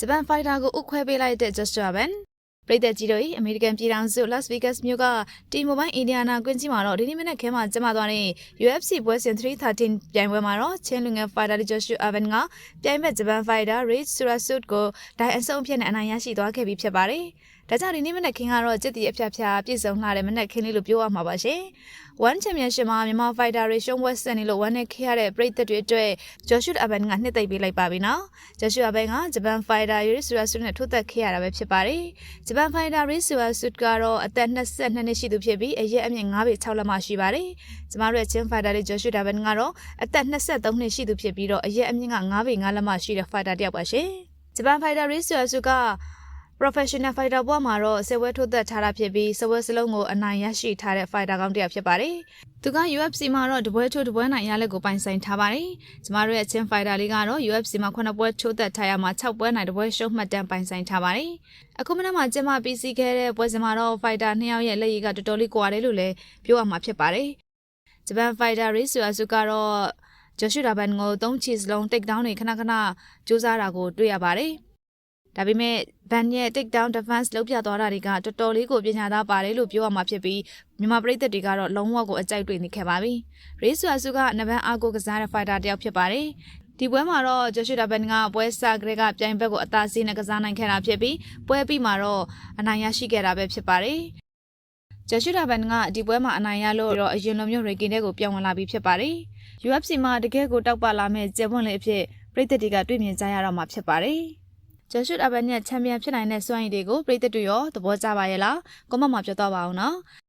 ဂျပန်ဖိုက်တာကိုဥခွဲပေးလိုက်တဲ့ Joshua Ben ပြည်သက်ကြီးတို့၏အမေရိကန်ပြည်ထောင်စု Las Vegas မြို့ကတီမိုဘိုင်းအင်ဒီယာနာကွင်းကြီးမှာတော့ဒီနေ့မနက်ခင်းမှာကျင်းပသွားတဲ့ UFC ပွဲစဉ်313ပြိုင်ပွဲမှာတော့ချင်းလူငယ်ဖိုက်တာ Joshua Ben ကပြိုင်ဘက်ဂျပန်ဖိုက်တာ Rich Surasut ကိုဒိုင်အဆုံးအဖြစ်နဲ့အနိုင်ရရှိသွားခဲ့ပြီးဖြစ်ပါတယ်။ ဒါကြောင့်ဒီနေ့မနက်ခင်းကတော့စစ်တီအဖျက်ဖျားပြည့်စုံလာတဲ့မနက်ခင်းလေးလို့ပြောရမှာပါရှင်။ One Championship မှာမြန်မာဖိုက်တာတွေရှုံးပွဲဆက်နေလို့ဝမ်းနဲ့ခရတဲ့ပြည်သက်တွေအတွက် Joshua Ben ကနှစ်သိမ့်ပေးလိုက်ပါပြီနော်။ Joshua Ben ကဂျပန်ဖိုက်တာ Rich Surasut နဲ့ထိုးသက်ခဲ့ရတာပဲဖြစ်ပါတယ်။ဂျပန်ဖိုင်တာရီဆူဝါဆုတ်ကတော့အသက်22နှစ်ရှိသူဖြစ်ပြီးအရက်အမြင့်9ပေ6လက်မှရှိပါတယ်။ကျမတို့ရဲ့ချင်းဖိုင်တာလေးဂျော်ရှူဒါဗန်ကတော့အသက်23နှစ်ရှိသူဖြစ်ပြီးတော့အရက်အမြင့်က9ပေ9လက်မှရှိတဲ့ဖိုင်တာတစ်ယောက်ပါရှင်။ဂျပန်ဖိုင်တာရီဆူဝါဆုက professional fighter ဘဝမှာတော့ဆယ်ဝဲထိုးသက်ထားတာဖြစ်ပြီးဆယ်ဝဲစလုံးကိုအနိုင်ရရှိထားတဲ့ fighter ကောင်းတစ်ယောက်ဖြစ်ပါတယ်။သူက UFC မှာတော့တပွဲချိုးတပွဲနိုင်ရလက်ကိုပိုင်ဆိုင်ထားပါတယ်။ကျမတို့ရဲ့ချင်း fighter လေးကတော့ UFC မှာ9ပွဲချိုးသက်ထားရမှာ6ပွဲနိုင်တပွဲရှုံးမှတ်တမ်းပိုင်ဆိုင်ထားပါတယ်။အခုမနက်မှာကျမပြီးစီးခဲ့တဲ့ပွဲစဉ်မှာတော့ fighter နှစ်ယောက်ရဲ့လက်ရည်ကတော်တော်လေးကွာတယ်လို့လည်းပြောရမှာဖြစ်ပါတယ်။ဂျပန် fighter ရီဆူအဆုကတော့ဂျော်ရှူဒါဘန်ကို3ချီစလုံး take down တွေခဏခဏစူးစမ်းတာကိုတွေ့ရပါတယ်။ ဒါပေမဲ့ဘန်ရဲ့ take down defense လုပ်ပြသွားတာတွေကတော်တော်လေးကိုပညာသားပါတယ်လို့ပြောရမှာဖြစ်ပြီးမြန်မာပြည်သက်တွေကတော့လုံးဝကိုအကြိုက်တွေ့နေခဲ့ပါပြီ။ရီဆူအဆုကနဗန်အာကိုကစားတဲ့ fighter တစ်ယောက်ဖြစ်ပါတယ်။ဒီပွဲမှာတော့ဂျော်ရှူဒါဘန်ကပွဲစကလေးကပြိုင်ဘက်ကိုအသာစီးနဲ့ကစားနိုင်ခဲ့တာဖြစ်ပြီးပွဲပြီးမှာတော့အနိုင်ရရှိခဲ့တာပဲဖြစ်ပါတယ်။ဂျော်ရှူဒါဘန်ကဒီပွဲမှာအနိုင်ရလို့တော့အရင်လိုမျိုးရေကင်တဲ့ကိုပြောင်းဝင်လာပြီးဖြစ်ပါတယ်။ UFC မှာတကယ်ကိုတောက်ပလာမဲ့ကျေပွင့်လေးအဖြစ်ပြည်သက်တွေကတွေ့မြင်ကြရတော့မှာဖြစ်ပါတယ်။ ဂျော်ရှူဒါဘန်ရဲ့ချန်ပီယံဖြစ်နိုင်တဲ့စွမ်းရည်တွေကိုပြည်သက်တွေရောသဘောကျပါရဲ့လား။ကွန်မန့်မှာပြောတော့ပါအောင်နော်။